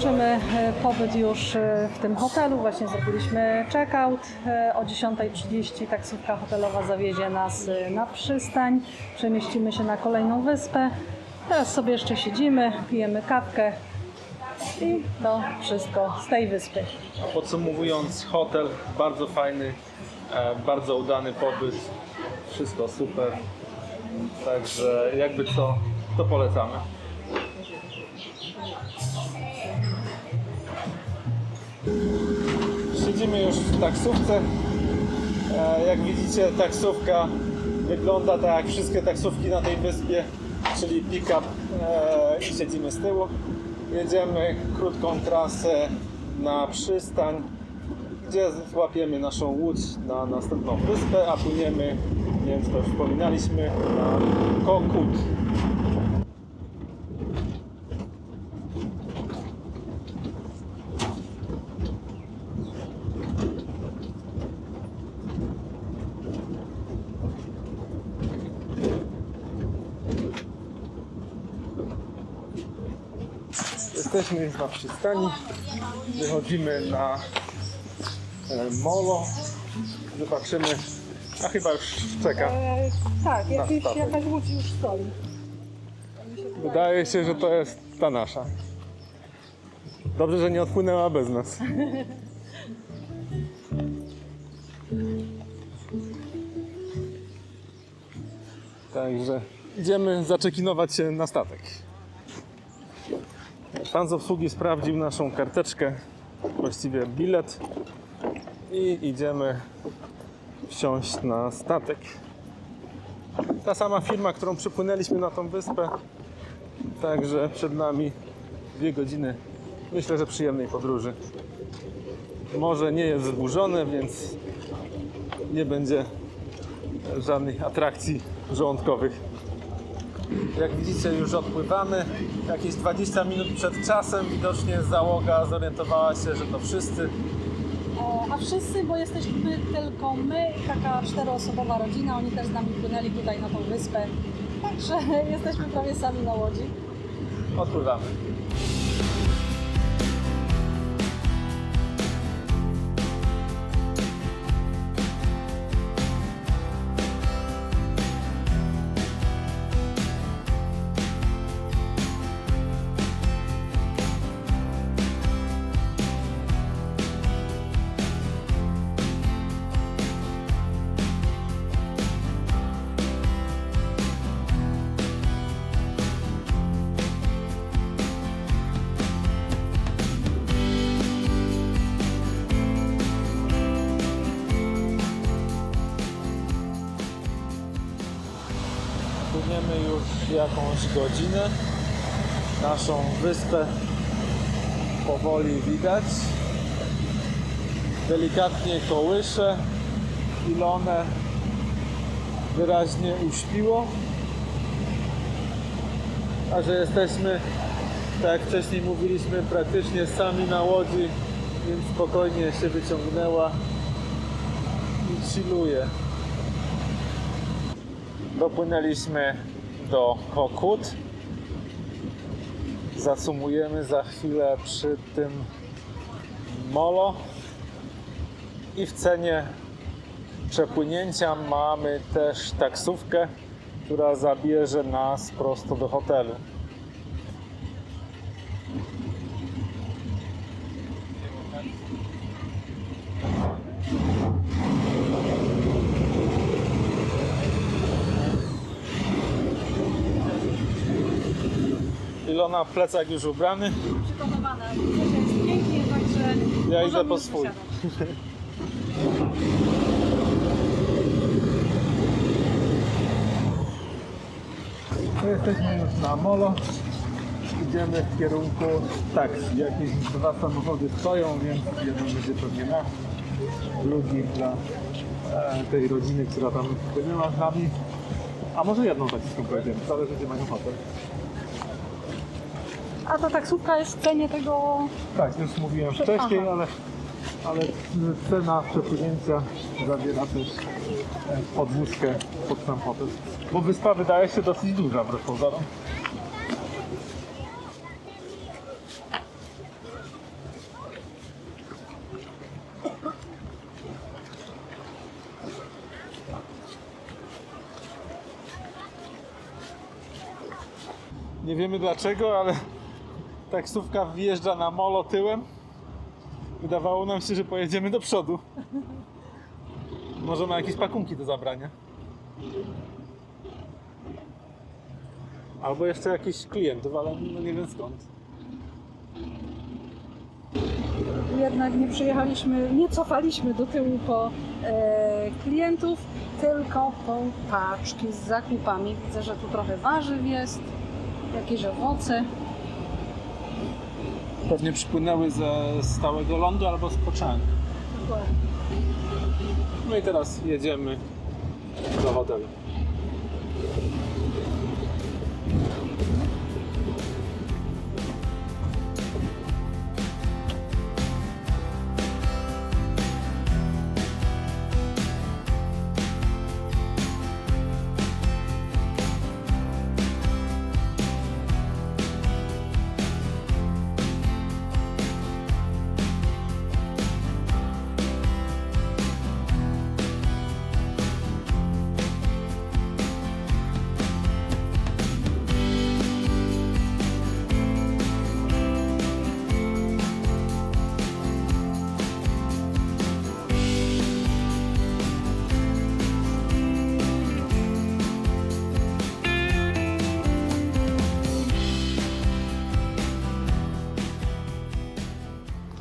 kończymy e, pobyt już e, w tym hotelu. Właśnie zrobiliśmy check-out. E, O 10.30 taksówka hotelowa zawiezie nas na przystań. Przemieścimy się na kolejną wyspę. Teraz sobie jeszcze siedzimy, pijemy kawkę i to wszystko z tej wyspy. Podsumowując, hotel bardzo fajny, bardzo udany pobyt, wszystko super. Także jakby co, to polecamy. Siedzimy już w taksówce. E, Jak widzicie, taksówka wygląda tak jak wszystkie taksówki na tej wyspie, czyli pick-up e, i siedzimy z tyłu. Jedziemy krótką trasę na przystań, gdzie złapiemy naszą łódź na następną wyspę, a płyniemy, nie wiem czy to już wspominaliśmy, na Kokut. Jesteśmy już na przystani. Wychodzimy na e, molo. Zobaczymy. A chyba już czeka. tak, jakieś- statek. jakaś łódź już stoi. Wydaje się, że to jest ta nasza. Dobrze, że nie odpłynęła bez nas. Także idziemy zaczekinować się na statek. Pan z obsługi sprawdził naszą karteczkę, właściwie bilet i idziemy wsiąść na statek. Ta sama firma, którą przypłynęliśmy na tą wyspę, także przed nami dwie godziny, myślę, że przyjemnej podróży. Morze nie jest zburzone, więc nie będzie żadnych atrakcji żołądkowych. Jak widzicie, już odpływamy. Jakieś 20 minut przed czasem widocznie załoga zorientowała się, że to wszyscy. A wszyscy, bo jesteśmy tylko my taka czteroosobowa rodzina, oni też z nami płynęli tutaj na tą wyspę. Także jesteśmy prawie sami na łodzi. Odpływamy. Jakąś godzinę. Naszą wyspę powoli widać. Delikatnie kołysze. Ilonę wyraźnie uśpiło. A że jesteśmy, tak jak wcześniej mówiliśmy, praktycznie sami na łodzi, więc spokojnie się wyciągnęła i chilluje. Dopłynęliśmy do Kokut. Zasumujemy za chwilę przy tym molo. I w cenie przepłynięcia mamy też taksówkę, która zabierze nas prosto do hotelu. Ilona, plecak już ubrany. Przygotowane. Jest pięknie, także Ja idę po swój. jesteśmy już na molo. Idziemy w kierunku taksi. Jakieś dwa samochody stoją, więc jeden będzie pewnie nasz, drugi dla e, tej rodziny, która tam płynęła z nami. A może jedną taksówką pojedziemy, zależy gdzie mają hotel. A ta taksówka jest w cenie tego... Tak, już mówiłem wcześniej, ale, ale cena przepłynięcia zawiera też e, podwózkę pod sam. Bo wyspa wydaje się dosyć duża wbrew pozorom. Nie wiemy dlaczego, ale taksówka wjeżdża na molo tyłem. Wydawało nam się, że pojedziemy do przodu. Może ma jakieś pakunki do zabrania. Albo jeszcze jakiś klientów, ale no nie wiem skąd. Jednak nie przyjechaliśmy, nie cofaliśmy do tyłu po e, klientów, tylko po paczki z zakupami. Widzę, że tu trochę warzyw jest, jakieś owoce. Pewnie przypłynęły ze stałego lądu albo z. Dokładnie. No i teraz jedziemy do hotelu.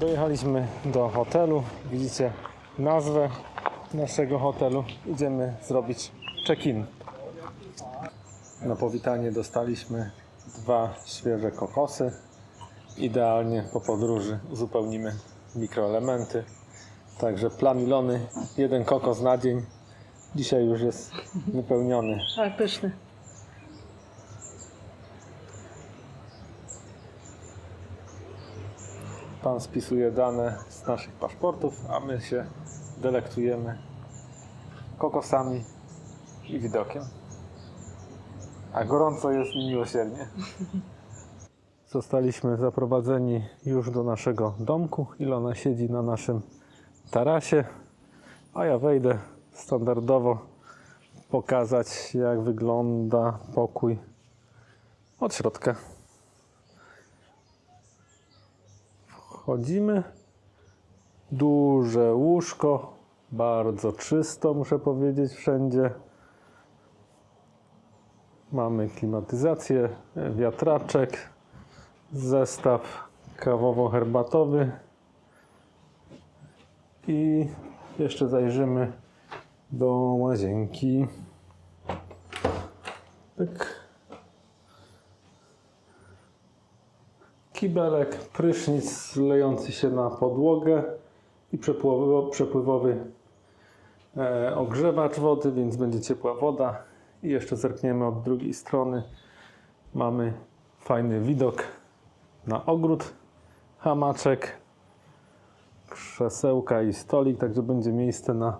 Dojechaliśmy do hotelu. Widzicie nazwę naszego hotelu. Idziemy zrobić check-in. Na powitanie dostaliśmy dwa świeże kokosy. Idealnie po podróży uzupełnimy mikroelementy. Także plan Ilony, jeden kokos na dzień. Dzisiaj już jest wypełniony. Tak, pyszny. Pan spisuje dane z naszych paszportów, a my się delektujemy kokosami i widokiem. A gorąco jest miłosiernie. Zostaliśmy zaprowadzeni już do naszego domku. Ilona siedzi na naszym tarasie, a ja wejdę standardowo pokazać jak wygląda pokój od środka. Wchodzimy. Duże łóżko, bardzo czysto, muszę powiedzieć, wszędzie. Mamy klimatyzację, wiatraczek, zestaw kawowo-herbatowy i jeszcze zajrzymy do łazienki. Pyk. Kibelek, prysznic lejący się na podłogę i przepływowy, e, ogrzewacz wody, więc będzie ciepła woda. I jeszcze zerkniemy od drugiej strony. Mamy fajny widok na ogród, hamaczek, krzesełka i stolik, także będzie miejsce na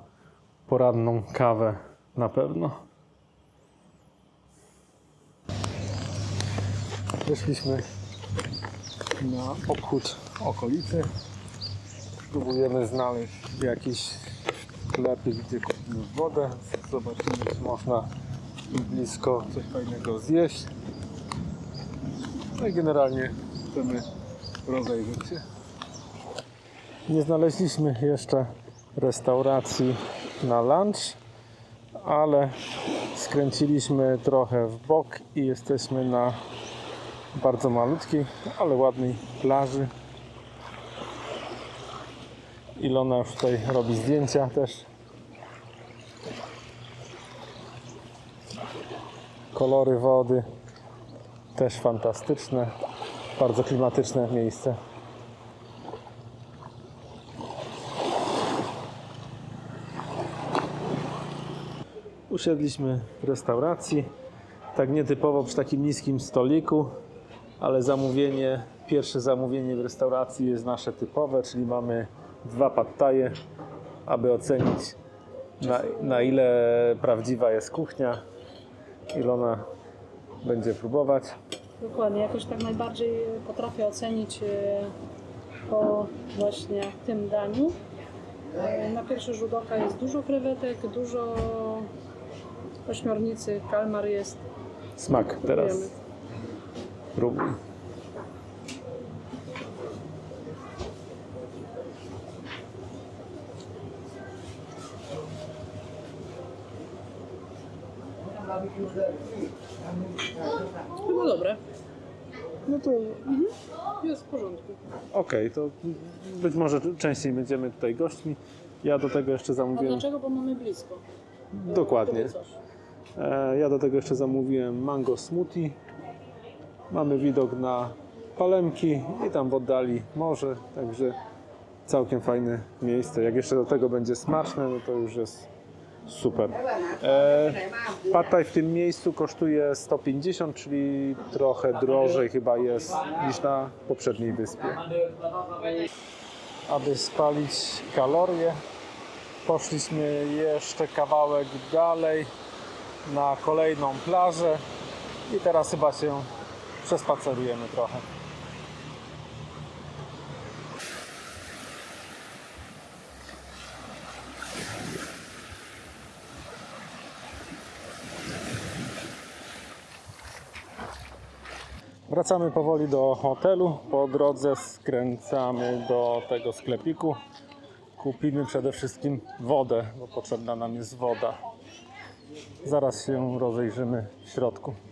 poranną kawę na pewno. Weszliśmy na obchód okolicy. Próbujemy znaleźć jakieś sklepy, gdzie kupimy wodę. Zobaczymy, czy można blisko coś fajnego zjeść. No i generalnie chcemy rozejrzeć się. Nie znaleźliśmy jeszcze restauracji na lunch, ale skręciliśmy trochę w bok i jesteśmy na bardzo malutkiej, ale ładnej plaży. Ilona już tutaj robi zdjęcia też. Kolory wody też fantastyczne. Bardzo klimatyczne miejsce. Usiedliśmy w restauracji. Tak nietypowo przy takim niskim stoliku, ale zamówienie, pierwsze zamówienie w restauracji jest nasze typowe, czyli mamy dwa pattaje, aby ocenić na, na ile prawdziwa jest kuchnia. Ilona będzie próbować. Dokładnie, jakoś tak najbardziej potrafię ocenić e, po właśnie tym daniu. E, Na pierwszy rzut oka jest dużo krewetek, dużo ośmiornicy, kalmar jest. Smak teraz. Próbuj. Chyba dobre. No to Jest w porządku. okej, to być może częściej będziemy tutaj gośćmi. Ja do tego jeszcze A zamówiłem. dlaczego? Bo mamy blisko. Dokładnie. E, Ja do tego jeszcze zamówiłem mango smoothie. Mamy widok na Palemki i tam w oddali morze, także całkiem fajne miejsce. Jak jeszcze do tego będzie smaczne, no to już jest super. E, Pad Thai w tym miejscu kosztuje 150, czyli trochę drożej chyba jest niż na poprzedniej wyspie. Aby spalić kalorie, poszliśmy jeszcze kawałek dalej na kolejną plażę i teraz chyba się przespacerujemy trochę. Wracamy powoli do hotelu. Po drodze skręcamy do tego sklepiku. Kupimy przede wszystkim wodę, bo potrzebna nam jest woda. Zaraz się rozejrzymy w środku.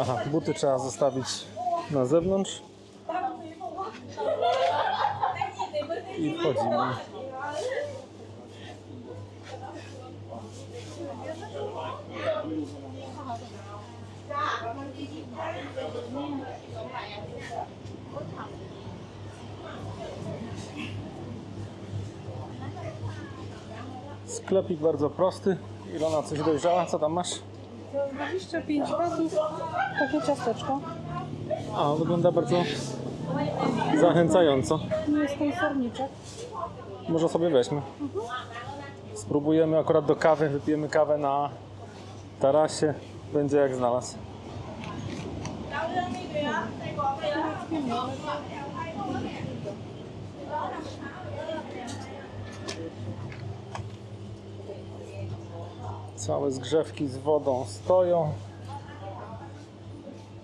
Aha, buty trzeba zostawić na zewnątrz. I wchodzimy. Sklepik bardzo prosty. Ilona coś dojrzała? Co tam masz? Za 25 batów takie ciasteczko. A, wygląda bardzo zachęcająco. Tu jest ten serniczek. Może sobie weźmy. Spróbujemy akurat do kawy, wypijemy kawę na tarasie. Będzie jak znalazł. Całe zgrzewki z wodą stoją.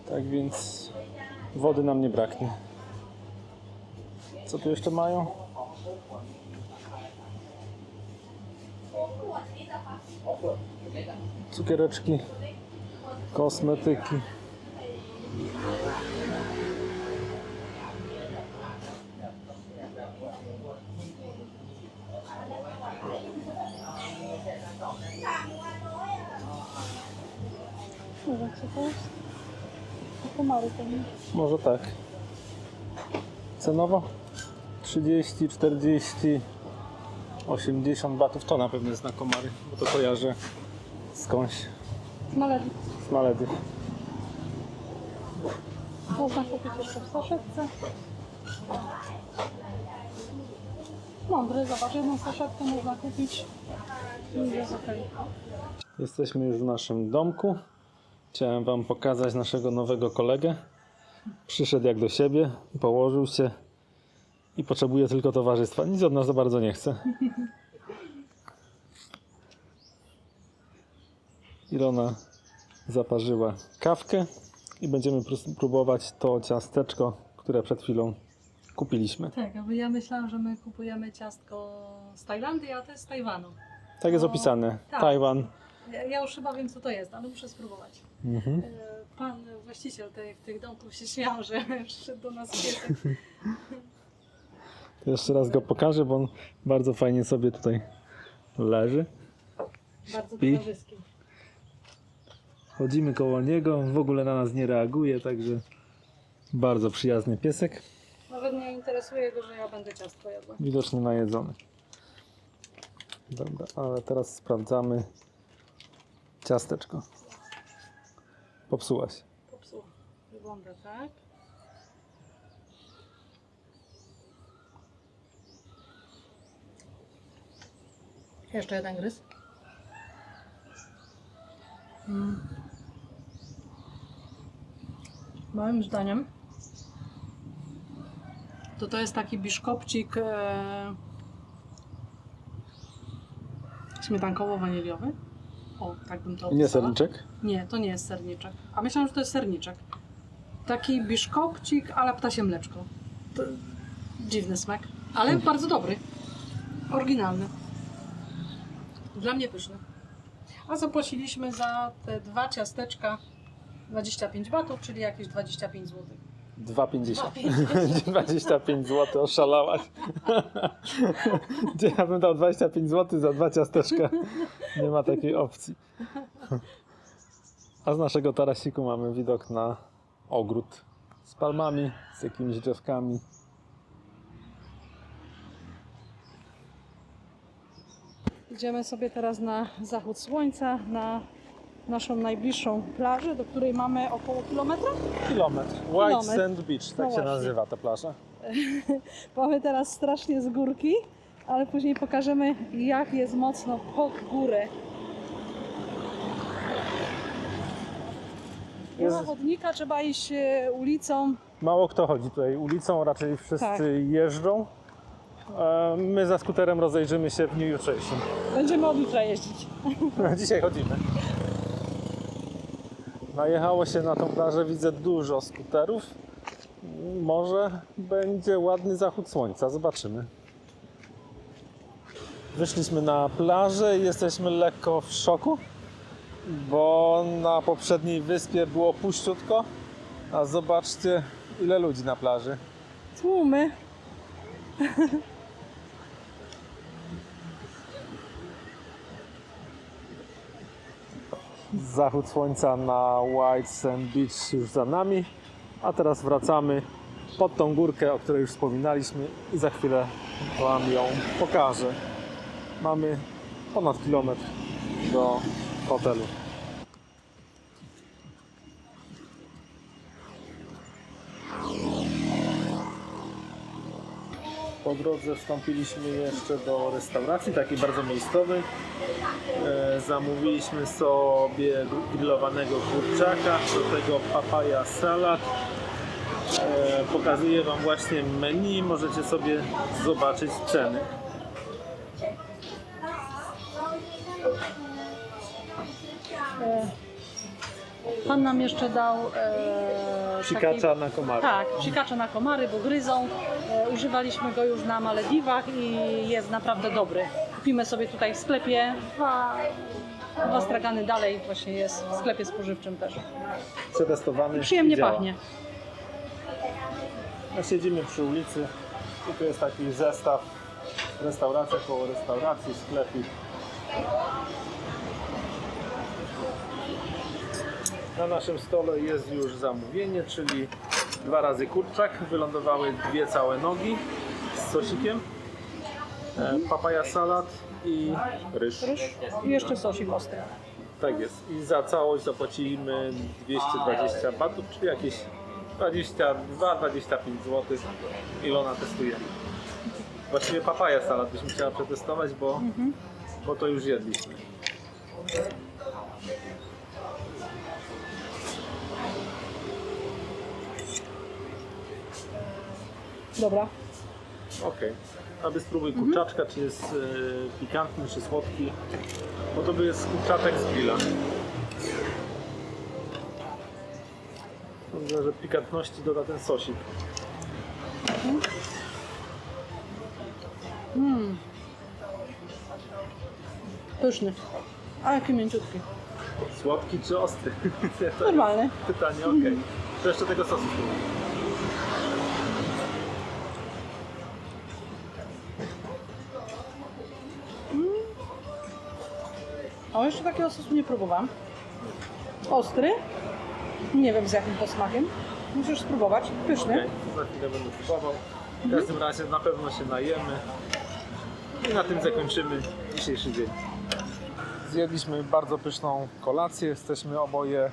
Tak więc wody nam nie braknie. Co tu jeszcze mają? cukiereczki, kosmetyki. Nie wiem co to jest. Komary pewnie. Może tak. Cenowo 30, 40, 80 batów to na pewno jest na komary, bo to kojarzę skądś z Maledy. Można kupić jeszcze w saszetce. Mądry, zobacz, jedną saszetkę można kupić i jest okej. Jesteśmy już w naszym domku. Chciałem Wam pokazać naszego nowego kolegę. Przyszedł jak do siebie, położył się i potrzebuje tylko towarzystwa. Nic od nas za bardzo nie chce. Ilona zaparzyła kawkę i będziemy próbować to ciasteczko, które przed chwilą kupiliśmy. Tak, aby ja myślałam, że my kupujemy ciastko z Tajlandii, a to jest z Tajwanu. Tak jest No, opisane. tak. Tajwan. Ja, ja już chyba wiem co to jest, ale muszę spróbować. Mhm. E, Pan właściciel tych, tych domków się śmiał, że przyszedł do nas piesek. To jeszcze raz go pokażę, bo on bardzo fajnie sobie tutaj leży. Bardzo Śpi. Chodzimy koło niego, w ogóle na nas nie reaguje, także bardzo przyjazny piesek, Nawet nie interesuje go, że ja będę ciastko jadła. widocznie najedzony. Dobra, ale teraz sprawdzamy ciasteczko. Popsuła się. Popsuło. Wygląda tak. Jeszcze jeden gryz. Mm. Moim zdaniem to to jest taki biszkopcik e, śmietankowo-waniliowy. O, tak bym to Nie opisała. serniczek? Nie, to nie jest serniczek. A myślałam, że to jest serniczek. Taki biszkopcik, ale ptasie mleczko. To dziwny smak, ale bardzo dobry. Oryginalny. Dla mnie pyszny. A zapłaciliśmy za te dwa ciasteczka 25 batów, czyli jakieś 25 zł. 2,50. 25 zł, oszalałaś. Ja bym dał 25 zł za dwa ciasteczka? Nie ma takiej opcji. A z naszego tarasiku mamy widok na ogród z palmami, z jakimiś drzewkami. Idziemy sobie teraz na zachód słońca, na naszą najbliższą plażę, do której mamy około kilometra. Kilometr. White Kilometr. Sand Beach, tak No się właśnie. nazywa ta plaża. Mamy teraz strasznie z górki, ale później pokażemy, jak jest mocno pod górę. Nie ma Jest- chodnika, trzeba iść e, ulicą. Mało kto chodzi tutaj ulicą, raczej wszyscy Tak. jeżdżą. E, My za skuterem rozejrzymy się w dniu jutrzejszym. Będziemy od jutra jeździć. Dzisiaj chodzimy. Najechało się na tą plażę, widzę dużo skuterów. Może będzie ładny zachód słońca, zobaczymy. Wyszliśmy na plażę i jesteśmy lekko w szoku, bo na poprzedniej wyspie było puściutko, a zobaczcie ile ludzi na plaży. Tłumy. Zachód słońca na White Sand Beach już za nami, a teraz wracamy pod tą górkę, o której już wspominaliśmy i za chwilę Wam ją pokażę. Mamy ponad kilometr do hotelu. Po drodze wstąpiliśmy jeszcze do restauracji, takiej bardzo miejscowej. E, zamówiliśmy sobie grillowanego kurczaka, do tego papaja salad. E, pokazuję Wam właśnie menu, możecie sobie zobaczyć ceny. Pan nam jeszcze dał e, Psikacza na komary. Tak, psikacza na komary, bo gryzą. E, używaliśmy go już na Malediwach i jest naprawdę dobry. Kupimy sobie tutaj w sklepie. Dwa, dwa stragany dalej właśnie jest w sklepie spożywczym też. Przetestowany. Przyjemnie i pachnie. No, siedzimy przy ulicy i tu jest taki zestaw restauracja koło restauracji, sklepik. Na naszym stole jest już zamówienie, czyli dwa razy kurczak, wylądowały dwie całe nogi z sosikiem, e, papaja salat i ryż. Ryż i jeszcze sosik ostry. Tak jest. I za całość zapłacimy 220 batów, czyli jakieś 22-25 zł. Ilona testujemy. Właściwie papaja salad byśmy chciała przetestować, bo, bo to już jedliśmy. Dobra. Okej. Aby spróbuj kurczaczka, czy jest e, pikantny, czy słodki. Bo to by jest kurczaczek z grilla. Myślę, że pikantności doda ten sosik. Pyszny. A jaki mięciutki. Słodki czy ostry? To Normalny. Pytanie, okej. To jeszcze tego sosu spróbuj. Takiego sosu nie próbowałam. Ostry. Nie wiem z jakim posmakiem. Musisz spróbować. Pyszny. Okej, za chwilę będę próbował. W każdym razie na pewno się najemy. I na tym zakończymy dzisiejszy dzień. Zjedliśmy bardzo pyszną kolację. Jesteśmy oboje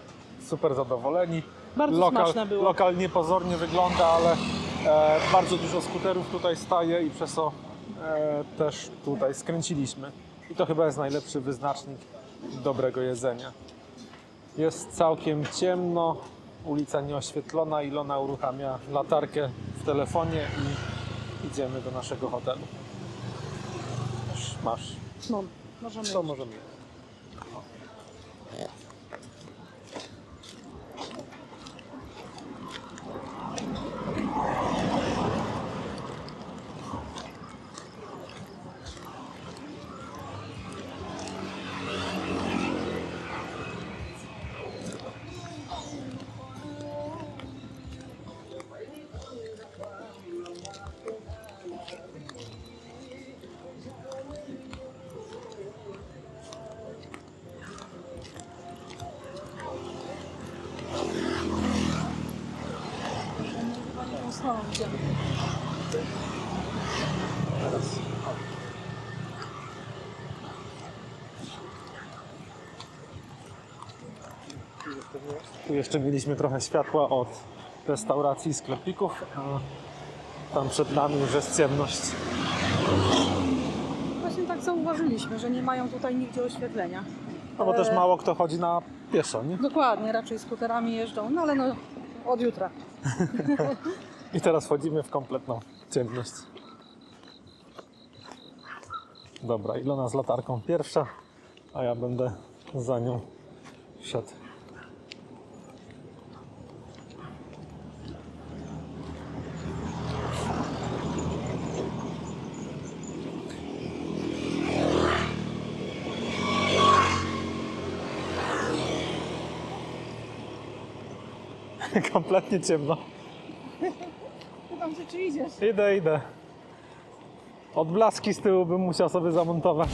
super zadowoleni. Bardzo smaczne było. Lokal niepozornie wygląda, ale e, bardzo dużo skuterów tutaj staje i przez to e, też tutaj skręciliśmy. I to chyba jest najlepszy wyznacznik dobrego jedzenia. Jest całkiem ciemno, ulica nieoświetlona. Ilona uruchamia latarkę w telefonie i idziemy do naszego hotelu. Masz. No, możemy. To możemy O. Tu jeszcze mieliśmy trochę światła od restauracji i sklepików, a tam przed nami już jest ciemność. Właśnie tak zauważyliśmy, że nie mają tutaj nigdzie oświetlenia. No bo też e, mało kto chodzi na pieszo, nie? Dokładnie, raczej skuterami jeżdżą, no ale no od jutra. I teraz wchodzimy w kompletną ciemność. Dobra, Ilona z latarką pierwsza, a ja będę za nią szedł. Kompletnie ciemno. Się, czy idziesz? Idę, idę. Odblaski z tyłu bym musiał sobie zamontować.